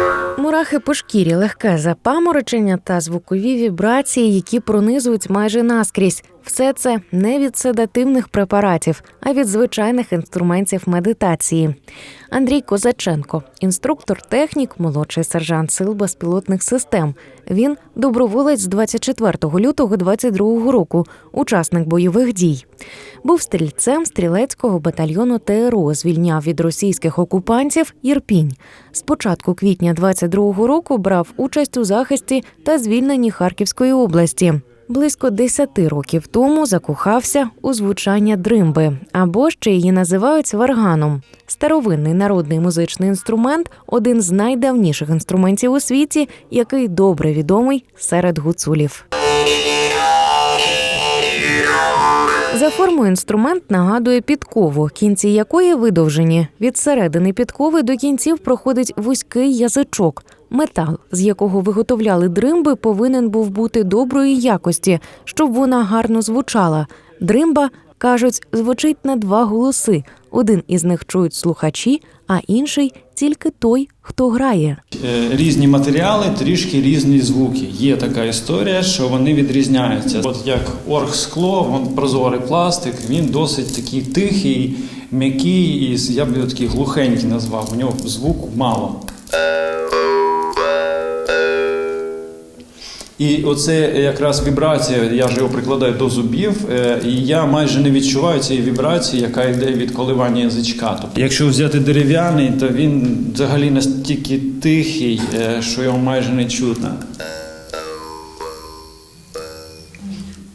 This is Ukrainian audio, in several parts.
you. Мурахи по шкірі, легке запаморочення та звукові вібрації, які пронизують майже наскрізь. Все це не від седативних препаратів, а від звичайних інструментів медитації. Андрій Козаченко, інструктор технік, молодший сержант сил безпілотних систем. Він доброволець з 24 лютого 22 року, учасник бойових дій. Був стрільцем стрілецького батальйону ТРО, звільняв від російських окупантів Ірпінь. З початку квітня 22 року брав участь у захисті та звільненні Харківської області. Близько 10 років тому закохався у звучання дримби, або ще її називають варганом. Старовинний народний музичний інструмент один з найдавніших інструментів у світі, який добре відомий серед гуцулів. За формою інструмент нагадує підкову, кінці якої видовжені. Від середини підкови до кінців проходить вузький язичок. Метал, з якого виготовляли дримби, повинен був бути доброї якості, щоб вона гарно звучала. Дримба, кажуть, звучить на два голоси. Один із них чують слухачі, а інший тільки той, хто грає. Е, Різні матеріали, трішки різні звуки. Є така історія, що вони відрізняються. От як оргскло, прозорий пластик, він досить такий тихий, м'який, і я б його такий глухенький назвав. У нього звуку мало. І оце якраз вібрація, я ж його прикладаю до зубів, е, і я майже не відчуваю цієї вібрації, яка йде від коливання язичка. Тобто, якщо взяти дерев'яний, то він взагалі настільки тихий, е, що його майже не чутно.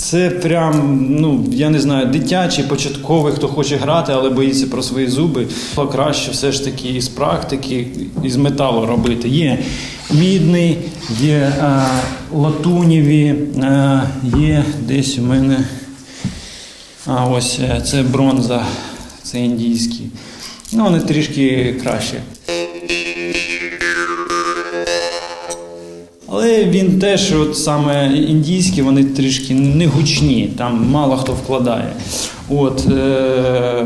Це прям, ну я не знаю, дитячий, початковий, хто хоче грати, але боїться про свої зуби. То краще все ж таки із практики, із металу робити. Є мідний, є е, латунєві, е, є десь у мене. А ось е, це бронза, це індійський. Ну, вони трішки краще. Але він теж, от саме індійські, вони трішки не гучні, там мало хто вкладає. От, е-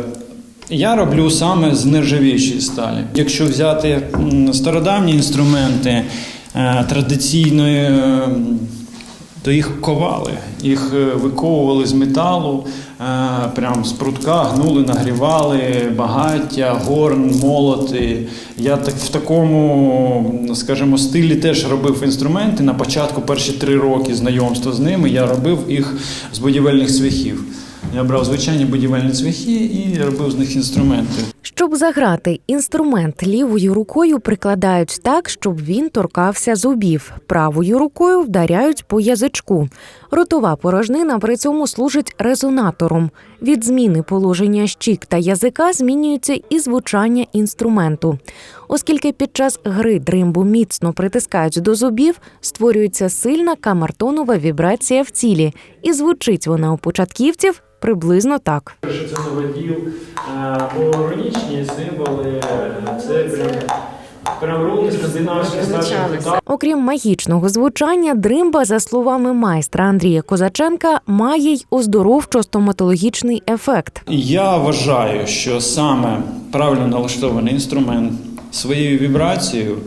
я роблю саме з нержавіючої сталі. Якщо взяти стародавні інструменти е- традиційної, е, то їх ковали, їх е, виковували з металу, е, прям з прутка гнули, нагрівали багаття, горн, молоти. Я так в такому, скажімо, стилі теж робив інструменти. На початку перші три роки знайомства з ними я робив їх з будівельних цвяхів. Я брав звичайні будівельні цвяхи і робив з них інструменти. Щоб заграти, інструмент лівою рукою прикладають так, щоб він торкався зубів. Правою рукою вдаряють по язичку. Ротова порожнина при цьому служить резонатором. Від зміни положення щік та язика змінюється і звучання інструменту. Оскільки під час гри дримбу міцно притискають до зубів, створюється сильна камертонова вібрація в цілі, і звучить вона у початківців приблизно так. Що це новоділ, органічні символи, це прям, Окрім магічного звучання, дримба, за словами майстра Андрія Козаченка, має й оздоровчо-стоматологічний ефект. Я вважаю, що саме правильно налаштований інструмент своєю вібрацією,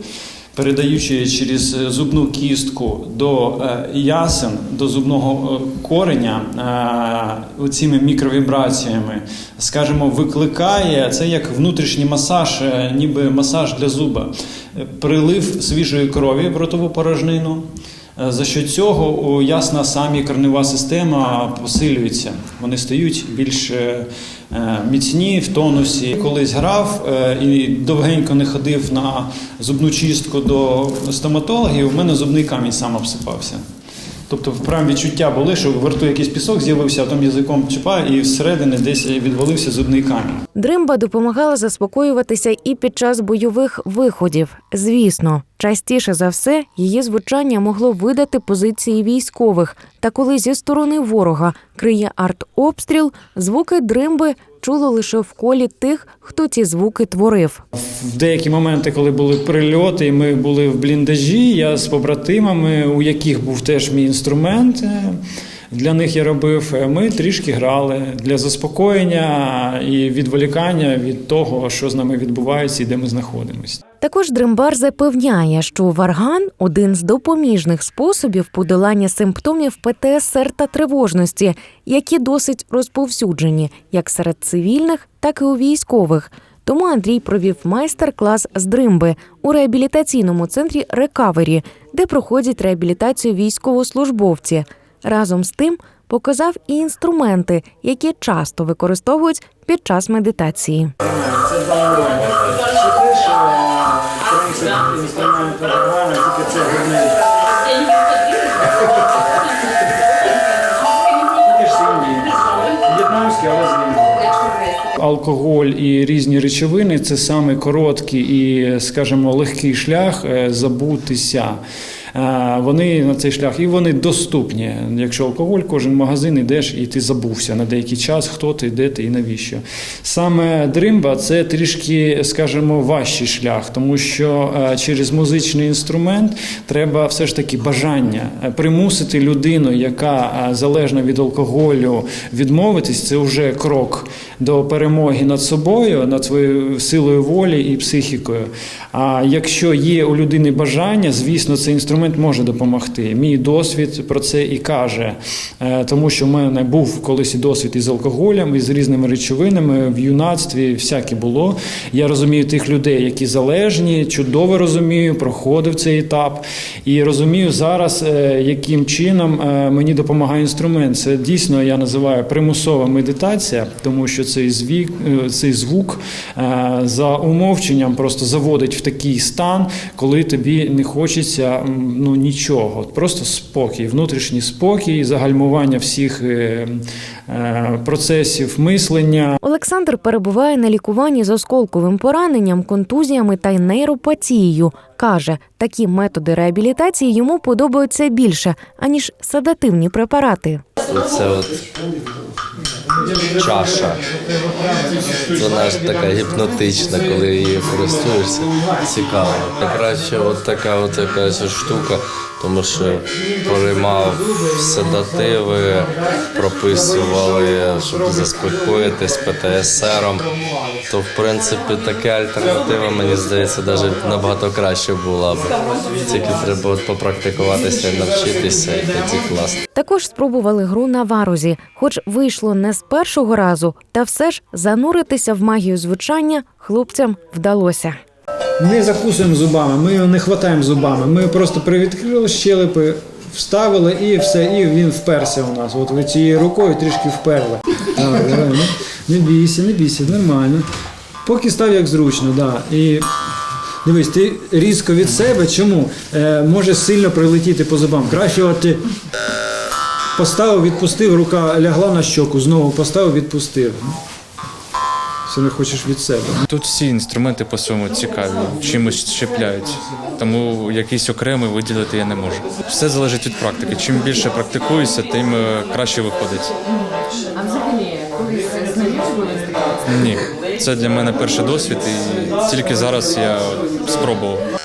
передаючи через зубну кістку до е, ясен, до зубного е, кореня, е, цими мікровібраціями, скажімо, викликає це як внутрішній масаж, е, ніби масаж для зуба, Е, прилив свіжої крові в ротову порожнину. Е, За що цього ясна самі корнева система посилюється. Вони стають більш е, е, міцні в тонусі. Колись грав і довгенько не ходив на зубну чистку до стоматологів. У мене зубний камінь сам обсипався. Тобто, прям відчуття були, що в рту якийсь пісок з'явився, а там язиком чіпає, і всередині десь відвалився зубний камінь. Дримба допомагала заспокоюватися і під час бойових виходів. Звісно, частіше за все її звучання могло видати позиції військових. Та коли зі сторони ворога криє артобстріл, звуки дримби чуло лише в колі тих, хто ці звуки творив. В деякі моменти, коли були прильоти, і ми були в бліндажі, я з побратимами, у яких був теж мій інструмент. е, Для них я робив. е, Ми трішки грали для заспокоєння і відволікання від того, що з нами відбувається і де ми знаходимося. Також Дримбар запевняє, що варган один з допоміжних способів подолання симптомів ПТСР та тривожності, які досить розповсюджені як серед цивільних, так і у військових. Тому Андрій провів майстер-клас з дримби у реабілітаційному центрі Рекавері, де проходять реабілітацію військовослужбовці. Разом з тим показав і інструменти, які часто використовують під час медитації. Принцип інструменту органу, тільки це гурний Тільки ж. В'єтнамський, але з. Алкоголь і різні речовини це саме короткий і, скажімо, легкий шлях е, забутися. Е, Вони на цей шлях і вони доступні. Якщо алкоголь, кожен магазин йдеш і ти забувся на деякий час, хто ти, де ти і навіщо. Саме дримба це трішки, скажімо, важчий шлях, тому що е, через музичний інструмент треба все ж таки бажання Е, примусити людину, яка залежна від алкоголю, відмовитись. Це вже крок до перемоги над собою, над своєю силою волі і психікою. А якщо є у людини бажання, звісно, цей інструмент може допомогти. Мій досвід про це і каже, Е, тому що в мене був колись досвід із алкоголем, і з різними речовинами в юнацтві всяке було. Я розумію тих людей, які залежні, чудово розумію, проходив цей етап і розумію зараз, е, яким чином е, мені допомагає інструмент. Це дійсно я називаю примусова медитація, тому що цей звік, цей звук за умовченням просто заводить в такий стан, коли тобі не хочеться ну нічого, просто спокій, внутрішній спокій, загальмування всіх е, е, процесів мислення. Олександр перебуває на лікуванні з осколковим пораненням, контузіями та й нейропатією. Каже, такі методи реабілітації йому подобаються більше аніж седативні препарати. Це от чаша. Вона ж така гіпнотична, коли її користуєшся. Цікаво. Краще от така от якась штука, тому що приймав седативи, прописували, щоб заспокоїтись ПТСРом. То в принципі така альтернатива, мені здається, навіть набагато краще була б. Тільки треба от попрактикуватися навчитися, і тоді класно. Також спробували гру на варузі, хоч вийшло не з першого разу, та все ж зануритися в магію звучання хлопцям вдалося. Не закусуємо зубами, ми його не хватаємо зубами. Ми просто привідкрили щелепи, вставили і все, і він вперся у нас. От ви цією рукою трішки вперли. Так, давай, ну, не бійся, не бійся, нормально. Поки став як зручно, да. І дивись, ти різко від себе, чому? Е, може сильно прилетіти по зубам. Краще от ти поставив, відпустив, рука лягла на щоку, знову поставив, відпустив. Все не хочеш від себе. Тут всі інструменти по-своєму цікаві, чимось щепляють, тому якийсь окремий виділити я не можу. Все залежить від практики. Чим більше практикуюся, тим е, краще виходить. А взагалі, колись Ні, це для мене перший досвід, і тільки зараз я спробував.